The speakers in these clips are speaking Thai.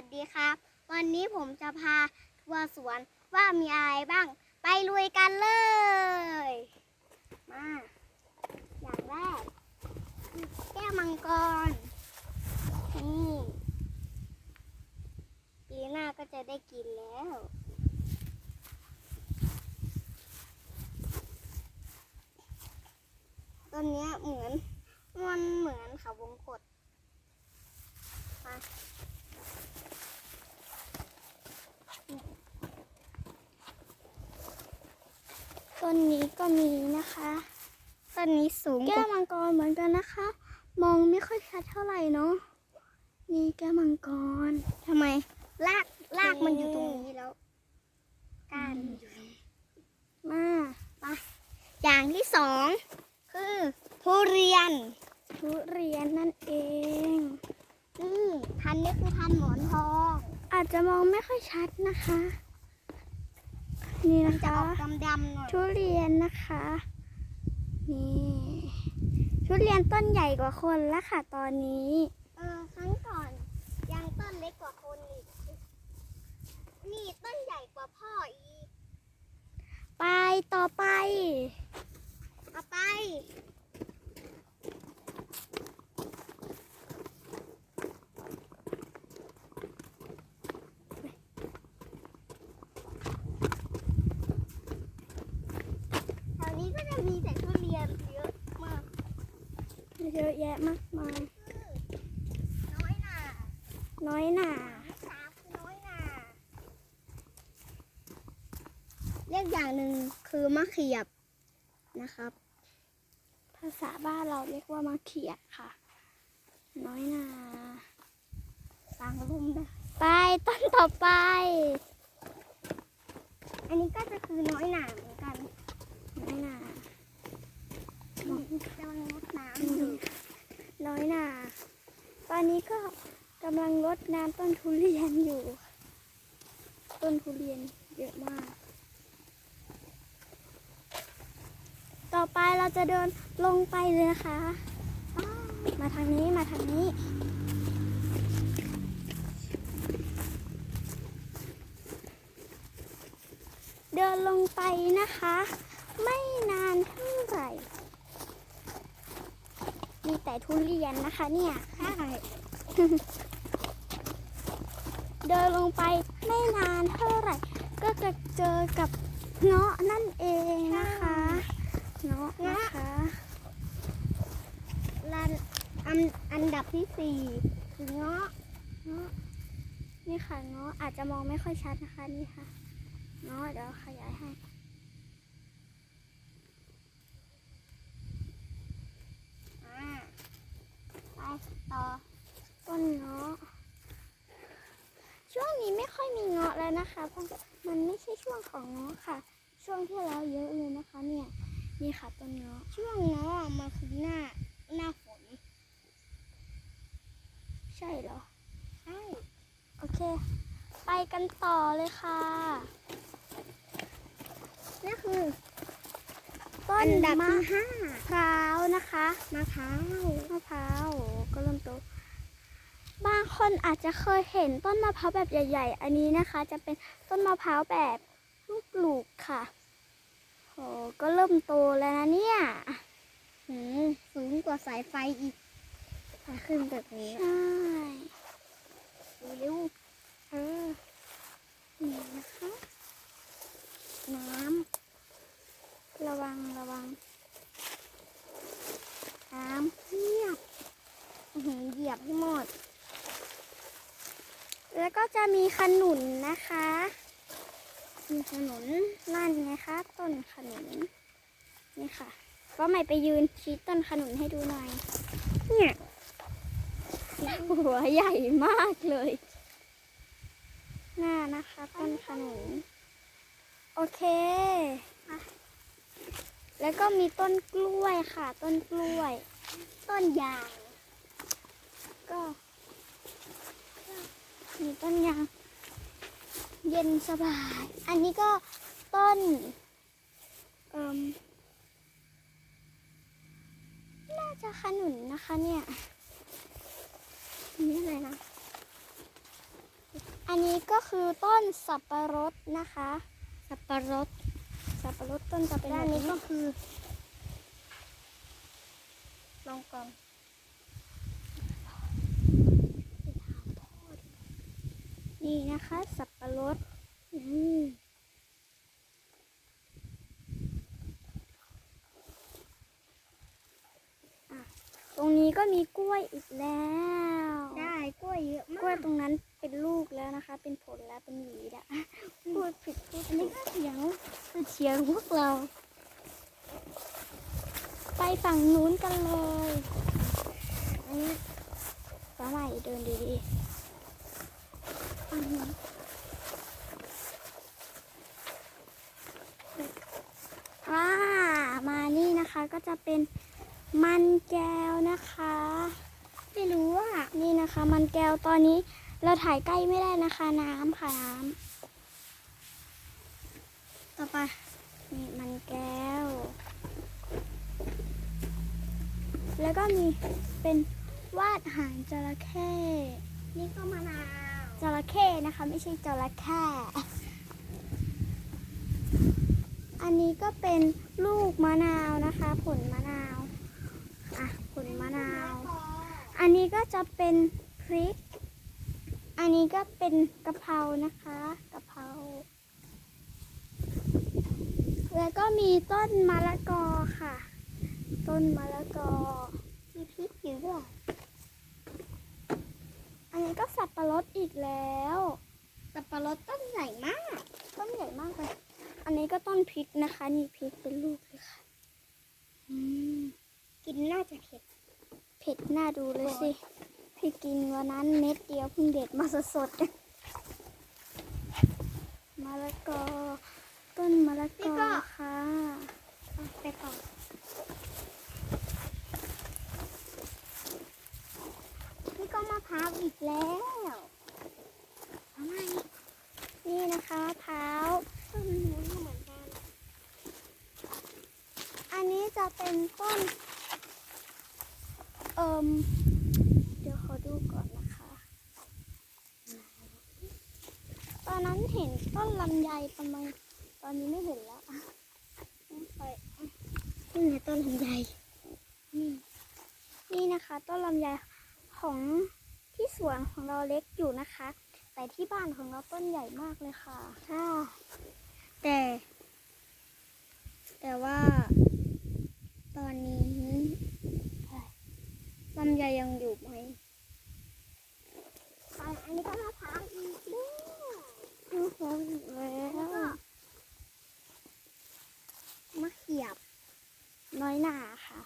วัสดีครับ วันนี้ผมจะพาทัวร์สวนว่ามีอะไรบ้าง ไปลุยกันเลย มา อย่างแรก แก้วมังกร นี่ปีหน้าก็จะได้กินแล้ว ต้นนี้เหมือน มันเหมือนเขาวงกตมา ต้นนี้ก็มีนะคะ ต้นนี้สูงแก้วมังกรเหมือนกันนะคะ มองไม่ค่อยชัดเท่าไหร่เนาะนี่แก้วมังกรทำไมลากลากมันอยู่ตรงนี้แล้วก้านมันอยู่ตรงนี้มาไปอย่างที่สองคือทุเรียน ทุเรียนนั่นเองนี่พันธุ์นี้คือพันธุ์หมอนทองอาจจะมองไม่ค่อยชัดนะคะ นี่มันนะจะคะ ออกดำๆหน่อยทุเรียนนะคะ นี่ทุเรียนต้นใหญ่กว่าคนแล้วค่ะตอนนี้ เออครั้งก่อนยังต้นเล็กกว่าคนอีก นี่ต้นใหญ่กว่าพ่ออีก ไปต่อไป เอาไป แถวนี้ก็จะมีแต่ทุเรียนเยอะมาก เยอะแยะมากมาย น้อยหนาน้อยหนาสามคือน้อยหนาเรียกอย่างหนึ่งคือมะเขียบนะครับ ภาษาบ้านเราเรียกว่ามะเขียดค่ะ น้อยหนาฟังลุ่มได้ไปต้นต่อไป อันนี้ก็จะคือน้อยหนาเหมือนกัน น้อยหนา กำลังรดน้ำอยู่ น้อยหนา ตอนนี้ก็กำลังรดน้ำต้นทุเรียนอยู่ ต้นทุเรียนเยอะมาก ต่อไปเราจะเดินลงไปเลยนะคะ มาทางนี้มาทางนี้ เดินลงไปนะคะ ไม่นานเท่าไหร่ มีแต่ทุเรียนนะคะเนี่ยใช่ เดินลงไปไม่นานเท่าไหร่ ก็จะเจอกับเงาะนั่นเองนะคะ เงาะนะคะลันอันอันดับที่สี่คือเงาะเงาะนี่ค่ะเงาะอาจจะมองไม่ค่อยชัดนะคะนี่ค่ะเงาะเดี๋ยวขยายให้ อ่าไปต่อ ต้นเงาะ ช่วงนี้ไม่ค่อยมีเงาะแล้วนะคะเพราะมันไม่ใช่ช่วงของเงาะค่ะ ช่วงที่แล้วเยอะเลยนะคะเนี่ยนี่ค่ะต้นเงาะช่วงเงาะมันคือหน้าหน้าฝน ใช่เหรอใช่โอเค ไปกันต่อเลยค่ะนี่คือต้อันนดับมะที่ห้าพร้าวนะคะมะพร้าวมะพร้าวโอ้ก็เริ่มโตบาง คนอาจจะเคยเห็นต้นมะพร้าวแบบใหญ่ ๆ อันนี้นะคะ จะเป็นต้นมะพร้าวแบบลูกปลูกค่ะโอ้ก็เริ่มโตแล้วนะเนี่ยหืมสูงกว่าสายไฟอีกขึ้นแบบนี้ ใช่เร็วเออนี่นะคะ น้ำ ระวังระวังำน้ำเทียบอื้อหือเหยียบให้หมด แล้วก็จะมีขนุนนะคะ มีถนนนั่นไงคะต้นขนุนนี่ค่ะ ก็ไม่ไปยืนชี้ต้นขนุนให้ดูหน่อย เนี่ยหัวใหญ่มากเลย หน้านะคะต้นขนุน โอเค แล้วก็มีต้นกล้วยค่ะ ต้นกล้วย ต้นยาง ก็ มีต้นยางเย็นสบาย อันนี้ก็ต้นเอ่มน่าจะขนุนนะคะเนี่ยนี่อะไรนะนอันนี้ก็คือต้นสับปะรดนะคะ สับปะรด สับปะรดต้นจะเป็นด้าแบนบนี้นี้ก็คือลองกอง นี่นะคะ สับปะรดอืมอะตรงนี้ก็มีกล้วยอีกแล้ว ได้กล้วยเยอะกล้วยมากตรงนั้นเป็นลูกแล้วนะคะ เป็นผลแล้วเป็นหวีแล้วพูดผิดพูดอันถูนี้กก็เสียงคือเสียงพวกเรา ไปฝั่งนู้นกันเลยอันนี้ป้าใหม่เดินดีๆฝั่งนู้น อ่ามานี่นะคะก็จะเป็นมันแก้วนะคะ ไม่รู้ว่านี่นะคะ มันแก้วตอนนี้เราถ่ายใกล้ไม่ได้นะคะน้ำค่ะน้ำต่อไปนี่มันแก้ว แล้วก็มีเป็นวาดหางจระเข้นี่ก็มะนาว จระเข้นะคะ ไม่ใช่จระเข้อันนี้ก็เป็นลูกมะนาวนะคะ ผลมะนาวอะผลมะนาว อันนี้ก็จะเป็นพริก อันนี้ก็เป็นกะเพรานะคะกะเพราแล้วก็มีต้นมะละกอค่ะ ต้นมะละกอ มีพริกอยู่ด้วย อันนี้ก็สับปะรดอีกแล้ว สับปะรดต้นใหญ่มาก ต้นใหญ่มากเลย อันนี้ก็ต้นพริก นะคะนี่พริกเป็นลูกเลยค่ะอืมกินน่าจะเผ็ด เผ็ดน่าดูเลยสิ พี่กินวันนั้นเม็ดเดียวเพิ่งเด็ดมาสดๆมะละกอ ต้นมะละกอค่ะเอาไปก่อนนี่ก็มะพร้าวอีกแล้วทำไมนี่นะคะเท้าว ต้นนู้นก็เหมือนกัน อั นนี้จะเป็นต้น เอิมเดี๋ยวขอดูก่อนนะคะ ตอนนั้นเห็นต้นลำไยทำไมตอนนี้ไม่เห็นแล้วอะไปนี่ไงต้นลำไยนี่นี่นะคะ ต้นลำไยของที่สวนของเราเล็กอยู่นะคะ แต่ที่บ้านของเราต้นใหญ่มากเลยค่ะค่ะแต่ แต่ว่า ตอนนี้ลำไยยังอยู่ไหมอันนี้ก็มะพร้าวอีกแล้ว อือหือแล้ แล้วก็ ว มะเขียบ น้อยหนาค่ะ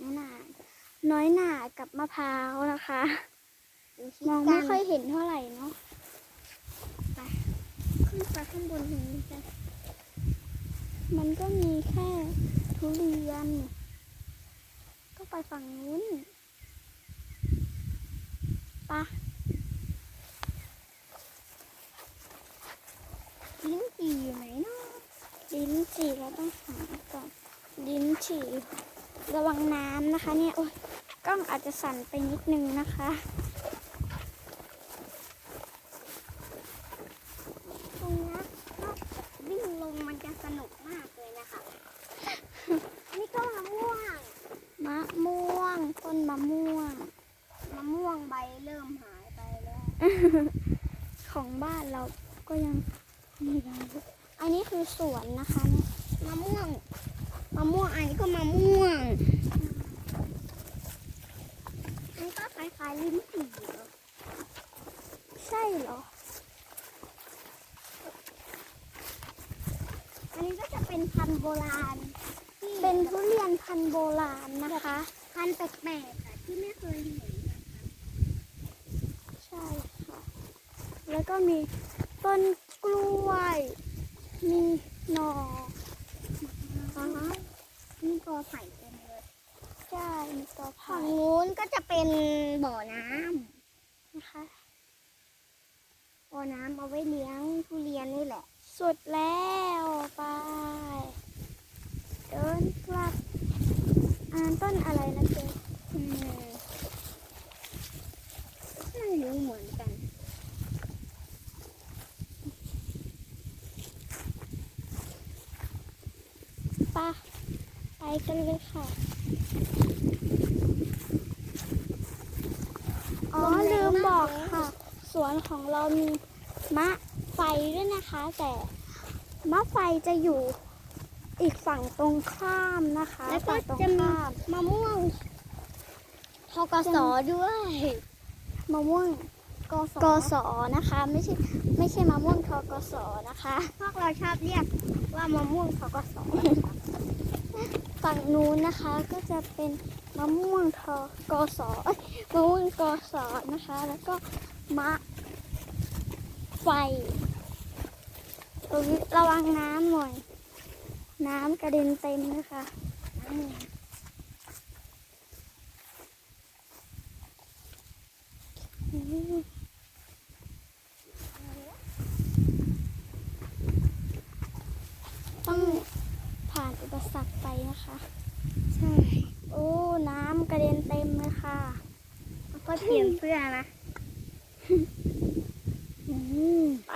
น้อยหนา น้ อยหนากับมะพร้าวนะคะ มองไม่ค่อยเห็นเท่าไหร่เนาะขึ้นไปข้างบนตรงนี้กันมันก็มีแค่ทุเรียน ก็ไปฝั่งนู้นปะลิ้นจี่อยู่ไหนเนาะลิ้นจี่เราต้องหาก่อนลิ้นจี่ระวังน้ำนะคะเนี่ย โอ้ย กล้องอาจจะสั่นไปนิดนึงนะคะ ตรงนี้นอกจากวิ่งลงมันจะสนุกมากเลยนะคะอันนี้ก็มะม่วง มะม่วง ต้นมะม่วง มะม่วงใบเริ่มหายไปแล้ว ของบ้านเราก็ยังมีอยู่อันนี้คือสวนนะคะเนี่ยมะม่วง มะม่วง อันนี้ก็มะม่วง อันนี้ก็ค ล้ายๆลิ้นจี่เหรอใช่เหรอ อันนี้ก็จะเป็นพันธุ์โบราณ เป็นทุเรียนพันธุ์โบราณนะคะ พันแปลกๆอะที่ไม่เคยเห็นใช่ค่ะ แล้วก็มีต้นกล้วย มีหน่ออ๋อนี่ก็ใส่ ใช่มีกอไผ่ฝั่งนู้นก็จะเป็นบ่อน้ำนะคะ บ่อน้ำเอาไว้เลี้ยงทุเรียนนี่แหละ สุดแล้วไป เดินกลับอ่านต้นอะไรนะเจ๊ไม่รู้เหมือนกันไปไปกันเลยค่ะ อ๋อลืมบอกค่ะ สวนของเรามีมะไฟด้วยนะคะ แต่มะไฟจะอยู่อีกฝั่งตรงข้ามนะคะ แล้วก็ฝั่งตรงจะมีข้ามมะม่วงทกสด้วยมะม่วงกสกศนะคะ ไม่ใช่ไม่ใช่มะม่วงทกศนะคะ พวกเราชอบเรียกว่ามะม่วงทกส ฝั่งนู้นนะคะก็จะเป็นมะม่วงทกอสอมะม่วงกอสอนะคะ แล้วก็มะไฟรงนี้ระวังน้ำหน่อย น้ำกระเด็นเต็มนะคะอืมต้องผ่านอุปสรรคไปนะคะ ใช่ โอ้ น้ำกระเด็นเต็มเลยค่ะ ก็ เปลี่ยนเสื้อนะไป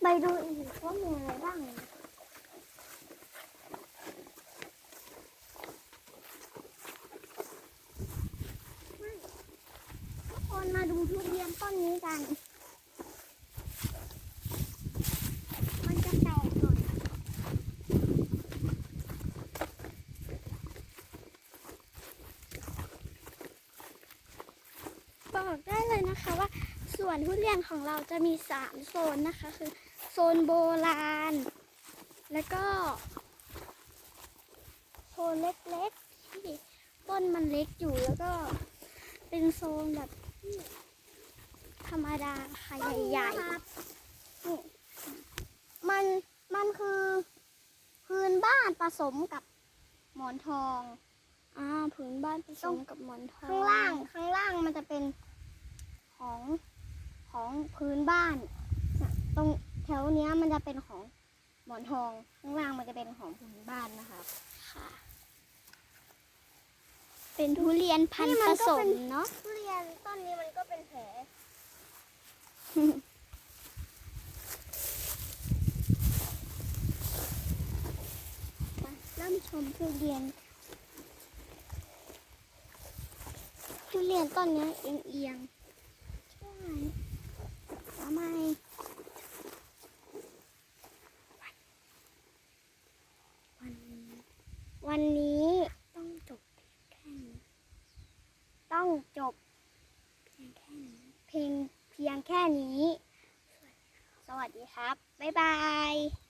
ไปดูอีกว่ามีอะไรบ้างคนมาดูทุเรียนต้นนี้กันจะแตกหน่อย บอกได้เลยนะคะว่าส วนทุเรียนของเราจะมีสามโซนนะคะ คือโซนโบราณ แล้วก็ โซนเล็กๆที่ต้นมันเล็กอยู่แล้วก็เป็นโซนแบบธรรมดาค่ะใหญ่ครับนี่มันมันคือพื้นบ้านผสมกับหมอนทองๆอ่าผืนบ้านผสมกับหมอนทองข้างล่างข้างล่างมันจะเป็นของ ของพื้นบ้านน่ะตรงแถวเนี้ยมันจะเป็นของหมอนทอง ข้างล่างมันจะเป็นของพื้นบ้านนะคะค่ะ เป็นทุเรียนพันนี่ธุ์มัผนก็สเป็มนเนาะ ทุเรียนต้นนี้มันก็เป็นแผลเริ่มชมทุเรียน ทุเรียนต้นเนี้ยเอียงเอียงๆใช่ ทำไมวันนี้วันนี้ต้องจบเพียงแค่นี้ ต้องจบเพียงแค่นี้ เพลงเพียงแค่นี้ สวัสดีครับ บ๊ายบาย